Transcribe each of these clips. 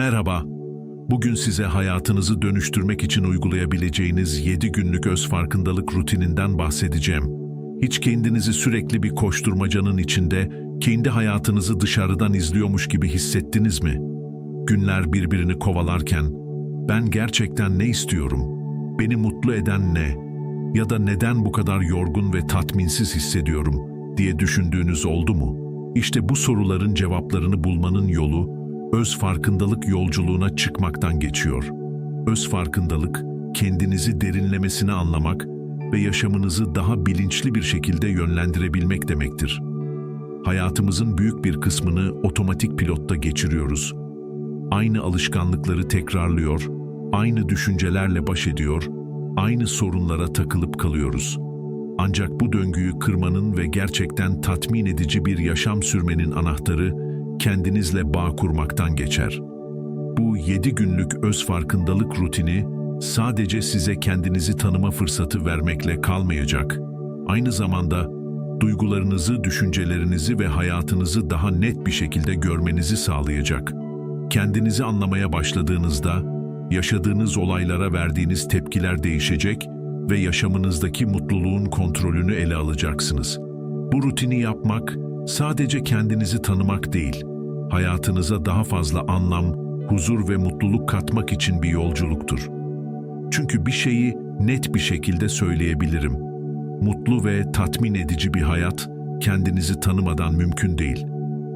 Merhaba. Bugün size hayatınızı dönüştürmek için uygulayabileceğiniz 7 günlük öz farkındalık rutininden bahsedeceğim. Hiç kendinizi sürekli bir koşturmacanın içinde, kendi hayatınızı dışarıdan izliyormuş gibi hissettiniz mi? Günler birbirini kovalarken, ben gerçekten ne istiyorum? Beni mutlu eden ne? Ya da neden bu kadar yorgun ve tatminsiz hissediyorum diye düşündüğünüz oldu mu? İşte bu soruların cevaplarını bulmanın yolu, öz farkındalık yolculuğuna çıkmaktan geçiyor. Öz farkındalık, kendinizi derinlemesine anlamak ve yaşamınızı daha bilinçli bir şekilde yönlendirebilmek demektir. Hayatımızın büyük bir kısmını otomatik pilotta geçiriyoruz. Aynı alışkanlıkları tekrarlıyor, aynı düşüncelerle baş ediyor, aynı sorunlara takılıp kalıyoruz. Ancak bu döngüyü kırmanın ve gerçekten tatmin edici bir yaşam sürmenin anahtarı kendinizle bağ kurmaktan geçer. Bu 7 günlük öz farkındalık rutini sadece size kendinizi tanıma fırsatı vermekle kalmayacak. Aynı zamanda duygularınızı, düşüncelerinizi ve hayatınızı daha net bir şekilde görmenizi sağlayacak. Kendinizi anlamaya başladığınızda yaşadığınız olaylara verdiğiniz tepkiler değişecek ve yaşamınızdaki mutluluğun kontrolünü ele alacaksınız. Bu rutini yapmak sadece kendinizi tanımak değil, hayatınıza daha fazla anlam, huzur ve mutluluk katmak için bir yolculuktur. Çünkü bir şeyi net bir şekilde söyleyebilirim. Mutlu ve tatmin edici bir hayat kendinizi tanımadan mümkün değil.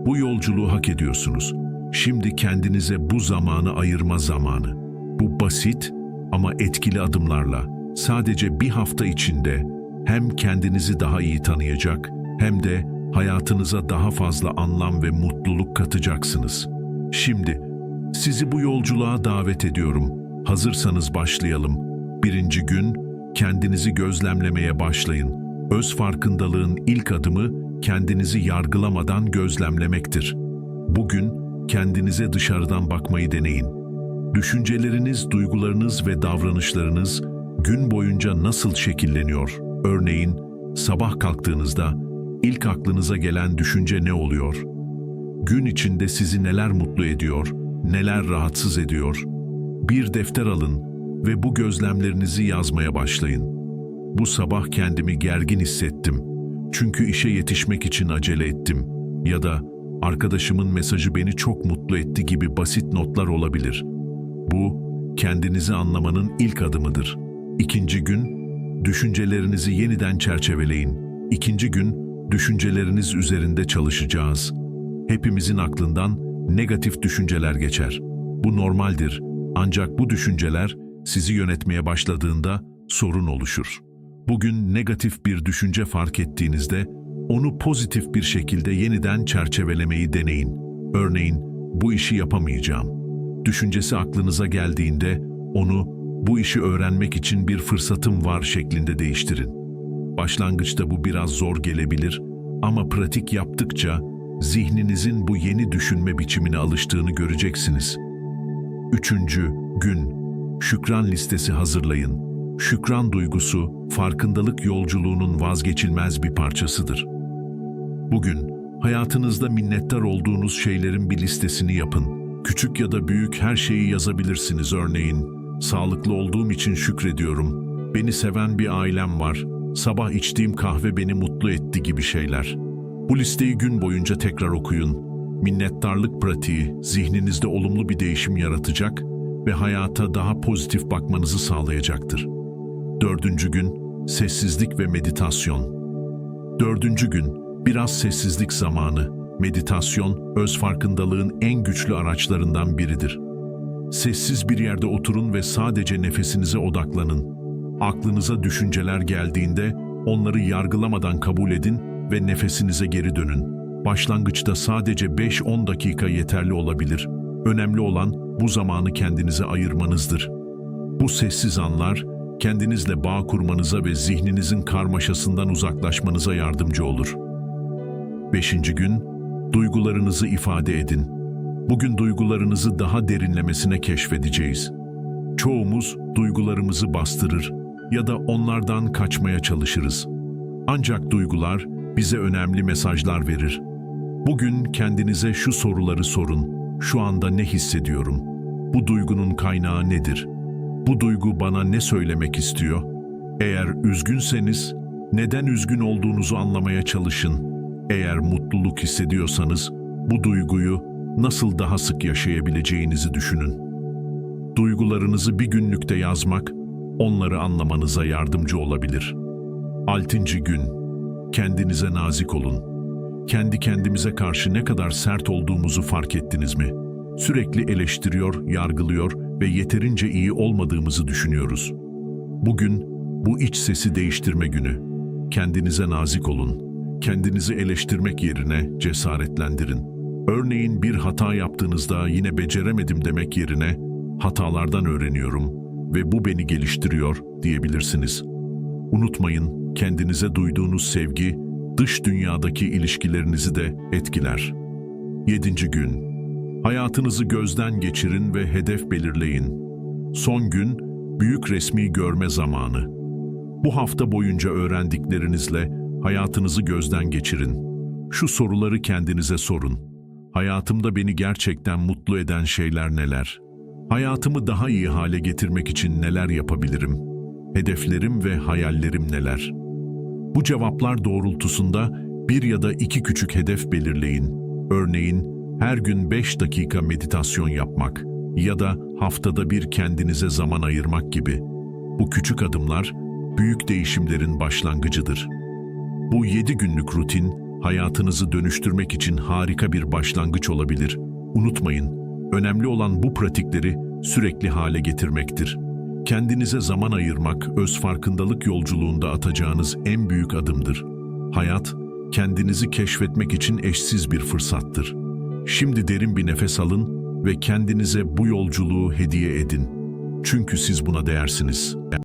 Bu yolculuğu hak ediyorsunuz. Şimdi kendinize bu zamanı ayırma zamanı. Bu basit ama etkili adımlarla sadece bir hafta içinde hem kendinizi daha iyi tanıyacak hem de hayatınıza daha fazla anlam ve mutluluk katacaksınız. Şimdi sizi bu yolculuğa davet ediyorum. Hazırsanız başlayalım. Birinci gün kendinizi gözlemlemeye başlayın. Öz farkındalığın ilk adımı kendinizi yargılamadan gözlemlemektir. Bugün kendinize dışarıdan bakmayı deneyin. Düşünceleriniz, duygularınız ve davranışlarınız gün boyunca nasıl şekilleniyor? Örneğin sabah kalktığınızda İlk aklınıza gelen düşünce ne oluyor? Gün içinde sizi neler mutlu ediyor, neler rahatsız ediyor? Bir defter alın ve bu gözlemlerinizi yazmaya başlayın. Bu sabah kendimi gergin hissettim. Çünkü işe yetişmek için acele ettim. Ya da arkadaşımın mesajı beni çok mutlu etti gibi basit notlar olabilir. Bu, kendinizi anlamanın ilk adımıdır. İkinci gün, düşüncelerinizi yeniden çerçeveleyin. İkinci gün, düşünceleriniz üzerinde çalışacağız. Hepimizin aklından negatif düşünceler geçer. Bu normaldir. Ancak bu düşünceler sizi yönetmeye başladığında sorun oluşur. Bugün negatif bir düşünce fark ettiğinizde onu pozitif bir şekilde yeniden çerçevelemeyi deneyin. Örneğin, bu işi yapamayacağım. Düşüncesi aklınıza geldiğinde onu bu işi öğrenmek için bir fırsatım var şeklinde değiştirin. Başlangıçta bu biraz zor gelebilir ama pratik yaptıkça zihninizin bu yeni düşünme biçimine alıştığını göreceksiniz. Üçüncü gün, şükran listesi hazırlayın. Şükran duygusu, farkındalık yolculuğunun vazgeçilmez bir parçasıdır. Bugün, hayatınızda minnettar olduğunuz şeylerin bir listesini yapın. Küçük ya da büyük her şeyi yazabilirsiniz örneğin. Sağlıklı olduğum için şükrediyorum. Beni seven bir ailem var sabah içtiğim kahve beni mutlu etti gibi şeyler. Bu listeyi gün boyunca tekrar okuyun. Minnettarlık pratiği zihninizde olumlu bir değişim yaratacak ve hayata daha pozitif bakmanızı sağlayacaktır. Dördüncü gün, sessizlik ve meditasyon. Dördüncü gün, biraz sessizlik zamanı. Meditasyon, öz farkındalığın en güçlü araçlarından biridir. Sessiz bir yerde oturun ve sadece nefesinize odaklanın. Aklınıza düşünceler geldiğinde onları yargılamadan kabul edin ve nefesinize geri dönün. Başlangıçta sadece 5-10 dakika yeterli olabilir. Önemli olan bu zamanı kendinize ayırmanızdır. Bu sessiz anlar kendinizle bağ kurmanıza ve zihninizin karmaşasından uzaklaşmanıza yardımcı olur. 5. gün duygularınızı ifade edin. Bugün duygularınızı daha derinlemesine keşfedeceğiz. Çoğumuz duygularımızı bastırır ya da onlardan kaçmaya çalışırız. Ancak duygular bize önemli mesajlar verir. Bugün kendinize şu soruları sorun. Şu anda ne hissediyorum? Bu duygunun kaynağı nedir? Bu duygu bana ne söylemek istiyor? Eğer üzgünseniz, neden üzgün olduğunuzu anlamaya çalışın. Eğer mutluluk hissediyorsanız, bu duyguyu nasıl daha sık yaşayabileceğinizi düşünün. Duygularınızı bir günlükte yazmak, onları anlamanıza yardımcı olabilir. Altıncı gün, kendinize nazik olun. Kendi kendimize karşı ne kadar sert olduğumuzu fark ettiniz mi? Sürekli eleştiriyor, yargılıyor ve yeterince iyi olmadığımızı düşünüyoruz. Bugün bu iç sesi değiştirme günü. Kendinize nazik olun. Kendinizi eleştirmek yerine cesaretlendirin. Örneğin bir hata yaptığınızda yine beceremedim demek yerine hatalardan öğreniyorum ve bu beni geliştiriyor diyebilirsiniz. Unutmayın, kendinize duyduğunuz sevgi dış dünyadaki ilişkilerinizi de etkiler. 7. gün. Hayatınızı gözden geçirin ve hedef belirleyin. Son gün büyük resmi görme zamanı. Bu hafta boyunca öğrendiklerinizle hayatınızı gözden geçirin. Şu soruları kendinize sorun. Hayatımda beni gerçekten mutlu eden şeyler neler? Hayatımı daha iyi hale getirmek için neler yapabilirim? Hedeflerim ve hayallerim neler? Bu cevaplar doğrultusunda bir ya da iki küçük hedef belirleyin. Örneğin her gün 5 dakika meditasyon yapmak ya da haftada bir kendinize zaman ayırmak gibi. Bu küçük adımlar büyük değişimlerin başlangıcıdır. Bu 7 günlük rutin hayatınızı dönüştürmek için harika bir başlangıç olabilir. Unutmayın, önemli olan bu pratikleri sürekli hale getirmektir. Kendinize zaman ayırmak, öz farkındalık yolculuğunda atacağınız en büyük adımdır. Hayat, kendinizi keşfetmek için eşsiz bir fırsattır. Şimdi derin bir nefes alın ve kendinize bu yolculuğu hediye edin. Çünkü siz buna değersiniz.